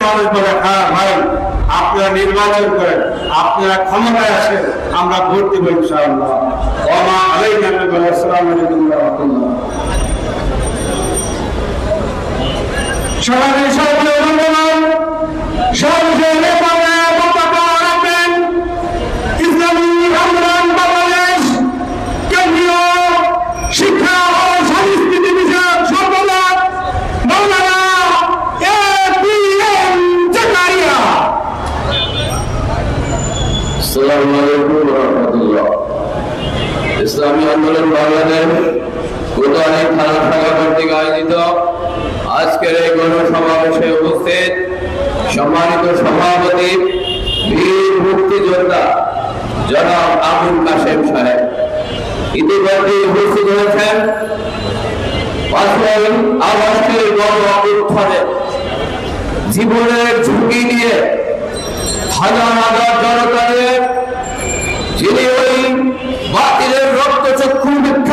মানুষ বলে হ্যাঁ ভাই আপনারা নির্বাচন করেন সবাই বন্ধুগণ সবচেয়ে নেতারা বক্তব্য রাখবেন ইসলামী আন্দোলন বাংলাদেশ কেন্দ্রীয় শিক্ষা ও সংস্কৃতি বিষয়ক সম্পাদক Maulana A P M Zakaria আসসালামু আলাইকুম রহমতুল্লাহ ইসলামী আন্দোলন বাংলাদেশ কোতোয়ালি থানা শাখা কর্তৃক আয়োজিত। আজকের এই গণসমাবেশে উপস্থিত সম্মানিত সভাপতি, বীর মুক্তিযোদ্ধা জনাব আবুল কাশেম সাহেব। ইতিমধ্যে উপস্থিত হয়েছেন গণ জীবনের ঝুঁকি নিয়ে হাজার হাজার জনতা নিয়ে যিনি ওই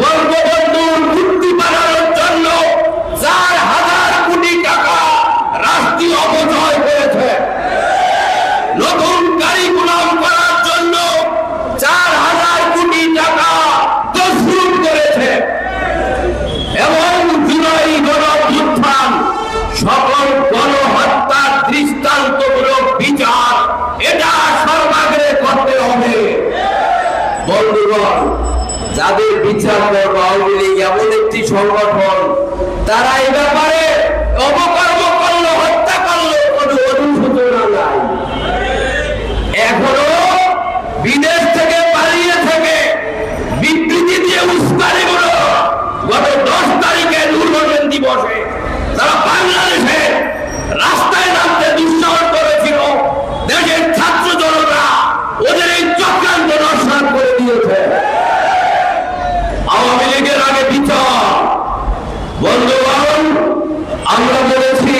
Verbal ওদের এই চক্রান্ত নস্বাত করে দিয়েছে। আওয়ামী লীগের আগে বিচার। বন্ধুবান আমরা বলেছি,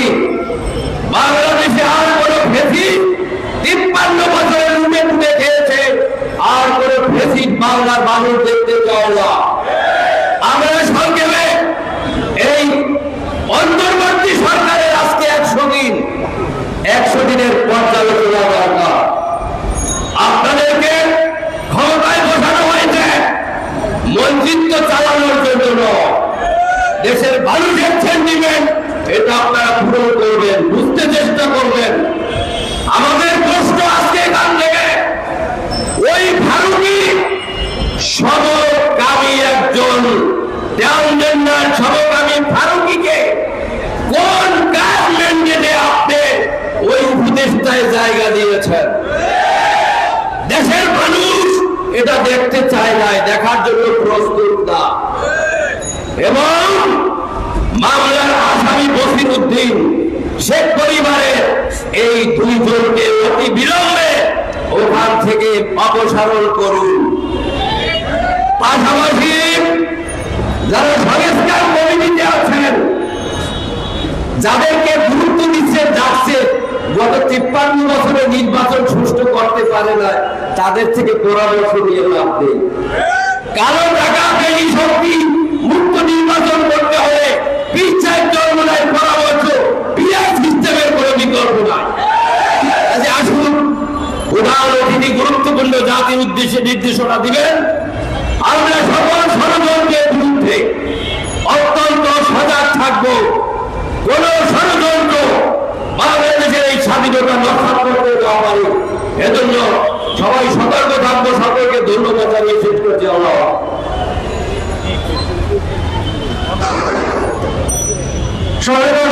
বাংলাদেশে আর কোনো ফেসি তিপ্পান্ন বছরের রুমে লুটে খেয়েছে, আর কোনো ফেসি বাংলার মানুষ দেখতে চাও না আমরা সংক্ষেপে এই অন্তর্বর্তী সরকারের আজকে একশো দিন একশো দিনের পর্যালোচনা দরকার আপনাদেরকে ক্ষমতায় বসানো হয়েছে মঞ্চিত্র চালানোর জন্য নয়। দেশের মানুষের সেন্টিমেন্ট এটা আপনারা পূরণ করবেন, বুঝতে চেষ্টা করবেন। আমাদের প্রশ্ন আজকে এখান থেকে, ওই ফারুকি সমকামী একজন সমকামী ফারুকিকে কোন কাজ ম্যান্ডেটে আপনি ওই উপদেষ্টায় জায়গা দিয়েছেন? দেশের মানুষ এটা দেখতে চায় নাই, দেখার জন্য প্রস্তুত না। এবং মামলার আসামি বসির উদ্দিন শেখ পরিবারের এই দুইজনকে অতি বিলম্বে ওখান থেকে অপসারণ করুন। পাশাপাশি যারা সংস্কার কমিটিতে আছেন, যাদেরকে গুরুত্ব দিচ্ছে যাচ্ছে গত তিপ্পান্ন বছরে নির্বাচন সুষ্ঠু করতে পারে না, তাদের থেকে পরামর্শ নিয়ে লাভ নেই। কালো টাকা শক্তি মুক্ত নির্বাচন করতে হলে পিচ্ছায় জন্মনায় পরামর্শ পিয়ার সিস্টেমের কোনো বিকল্প নাই কাজে আসুন প্রধান অতিথি গুরুত্বপূর্ণ জাতির উদ্দেশ্যে নির্দেশনা দিবেন আমরা সকল ষড়যন্ত্রের বিরুদ্ধে অত্যন্ত সজাগ থাকব। কোন ষড়যন্ত্র বাংলাদেশের এই স্বাধীনতা রক্ষা করতে দেওয়া পারে। এজন্য সবাই সতর্ক থাকব, সকলকে ধন্যবাদ জানিয়ে শেষ করছি, আল্লাহ সর্বসাধারণ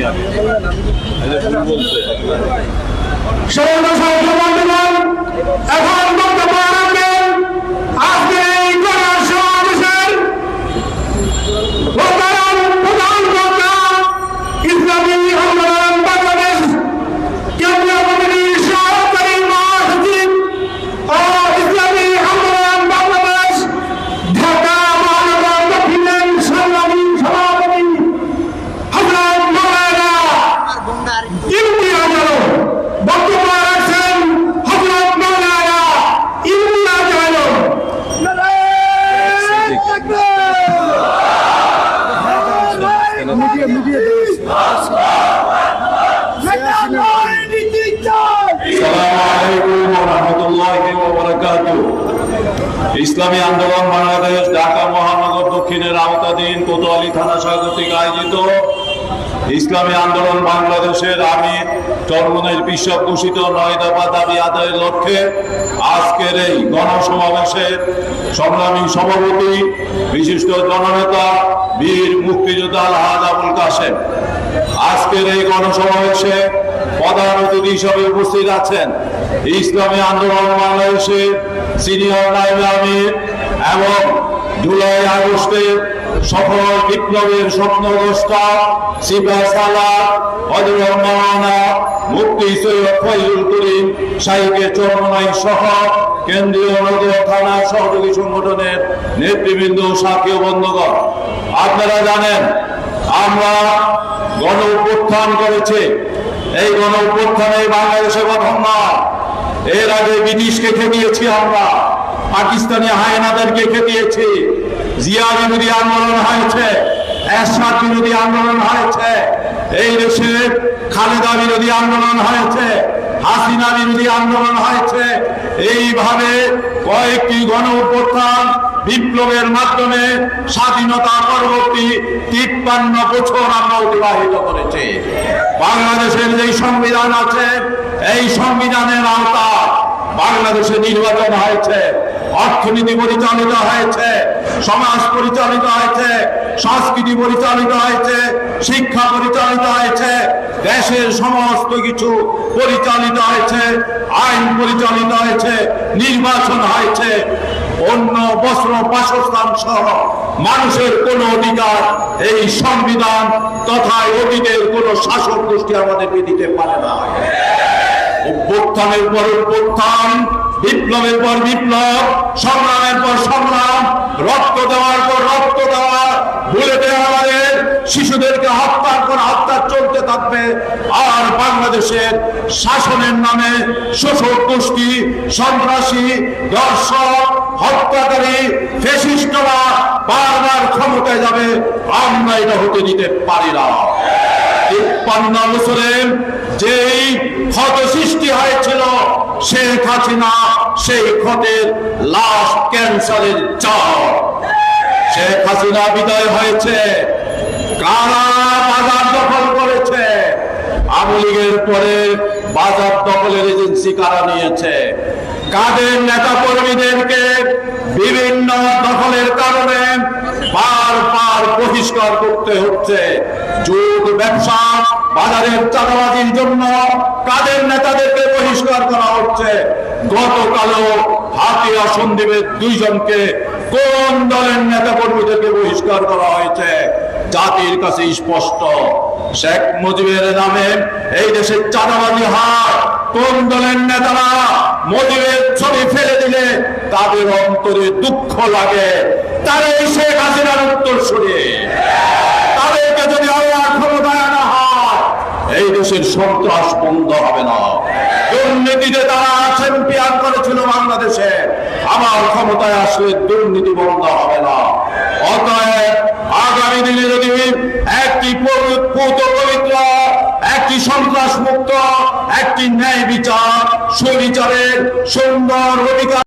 এখন বক্তব্য রাখবেন আজকে এই গণসমাবেশের প্রধান প্রধান বক্তা ইসলামী আন্দোলন বাংলাদেশ কেন্দ্রীয় কমিটির সহকারী মহাসচিব ও ইসলামী আন্দোলন বাংলাদেশ ঢাকা মহানগর দক্ষিণের সংগ্রামী সভাপতি হজরত মৌলানা ইমতিয়াজ আলম বক্তব্য রাখছেন হজরত মৌলানা ইমতিয়াজ আলম ইসলামী আন্দোলন বাংলাদেশ ঢাকা মহানগর আওতাধীন কোতোয়ালি থানা স্বাগতিক আয়োজিত ইসলামী আন্দোলন বাংলাদেশের আমির চরমনের বিশ্ব ঘোষিত নয় দফা দাবি আদায়ের লক্ষ্যে আজকের এই গণসমাবেশের সংগ্রামী সভাপতি, বিশিষ্ট জননেতা, বীর মুক্তিযোদ্ধা আলহাজ আবুল কাসেম আজকের এই গণসমাবেশে প্রধান অতিথি হিসেবে উপস্থিত আছেন ইসলামী আন্দোলন বাংলাদেশের সিনিয়র নাইব আমির এবং জুলাই আগস্টে সফল বিপ্লবের স্বপ্নগ্রস্তা সিপাহ সালার হজরত মাওলানা মুক্তি সৈয়দ ফয়জুল করিম শাহীকে চরমনাই সহ কেন্দ্রীয় নগর থানা সহযোগী সংগঠনের নেতৃবৃন্দ সাথী বন্ধুগণ, আপনারা জানেন আমরা গণ উত্থান করেছি। এই গণ উত্থানে বাংলাদেশে প্রথম নয় এর আগে ব্রিটিশকে খেপিয়েছি আমরা, পাকিস্তানি হায়নাদেরকে খেপিয়েছি জিয়া বিরোধী আন্দোলন হয়েছে এরশাদ বিরোধী আন্দোলন হয়েছে, এই দেশে খালেদা বিরোধী আন্দোলন হয়েছে, হাসিনা বিরোধী আন্দোলন হয়েছে, এইভাবে কয়েকটি গণ অভ্যুত্থান বিপ্লবের মাধ্যমে স্বাধীনতা পরবর্তী তিপ্পান্ন বছর আমরা অতিবাহিত করেছি। বাংলাদেশের যে সংবিধান আছে, এই সংবিধানের আওতা বাংলাদেশে নির্বাচন হয়েছে, অর্থনীতি পরিচালিত হয়েছে সমাজ পরিচালিত হয়েছে, সংস্কৃতি পরিচালিত হয়েছে, শিক্ষা পরিচালিত হয়েছে, দেশের সমস্ত কিছু পরিচালিত হয়েছে, আইন পরিচালিত হয়েছে, নির্বাচন হয়েছে, অন্য বস্ত্র বাসস্থান সহ মানুষের কোন অধিকার এই সংবিধান তথা অতীতের কোন শাসক গোষ্ঠী আমাদেরকে দিতে পারে না। অভ্যুত্থানের পর অভ্যুত্থান বিপ্লবের পর বিপ্লব, সংগ্রামের পর সংগ্রাম, রক্ত দেওয়ার পর রক্ত দেওয়া বুলেটে আমাদের, শিশুদেরকে হত্যার পর হত্যা চলতে থাকবে। আর বাংলাদেশের শাসনের নামে শোষক গোষ্ঠী, সন্ত্রাসী, দর্শক, হত্যাকারী, ফেসিস্টরা বারবার ক্ষমতায় যাবে আমরা এটা হতে দিতে পারি না। তিপ্পান্ন বছরে যেই ক্ষত সৃষ্টি হয়েছিল, শেখ হাসিনা সেই ক্ষতের লাস্ট ক্যান্সারের চাপ শেখ হাসিনা বিদায় হয়েছে কারা বাজার দখল করেছে, আওয়ামী লীগের পরে বাজার দখলের এজেন্সি কারা নিয়েছে? কাদের নেতা কর্মীদেরকে বিভিন্ন দখলের কারণে বারবার বহিষ্কার করতে হচ্ছে? যুগ ব্যবসা বাজারের চাঁদাবাজির জন্য কাদের নেতাদেরকে বহিষ্কার করা হচ্ছে? গতকালও হাতিয়া সন্দীপের দুইজনকে কোন দলের নেতা কর্মীদেরকে বহিষ্কার করা হয়েছে? জাতির কাছে স্পষ্ট, শেখ মুজিবের নামে এই দেশের চাঁদাবাজি হয়। কোন দলের নেতারা মোদীর ছবি ফেলে দিলে তাদের অন্তরে দুঃখ লাগে? তারা এই শেখ হাসিনার উত্তর শুনে তাদেরকে যদি আল্লাহ ক্ষমতায় আনা হয় দেশের সন্ত্রাস বন্ধ হবে না। দুর্নীতিতে তারা চ্যাম্পিয়ন করেছিল বাংলাদেশে। আমার ক্ষমতায় আসলে দুর্নীতি বন্ধ হবে না। অতএব আগামী দিনে যদি একটি পবিত্র, একটি সন্ত্রাস মুক্ত, একটি ন্যায় বিচার, সুবিচারের সুন্দর অধিকার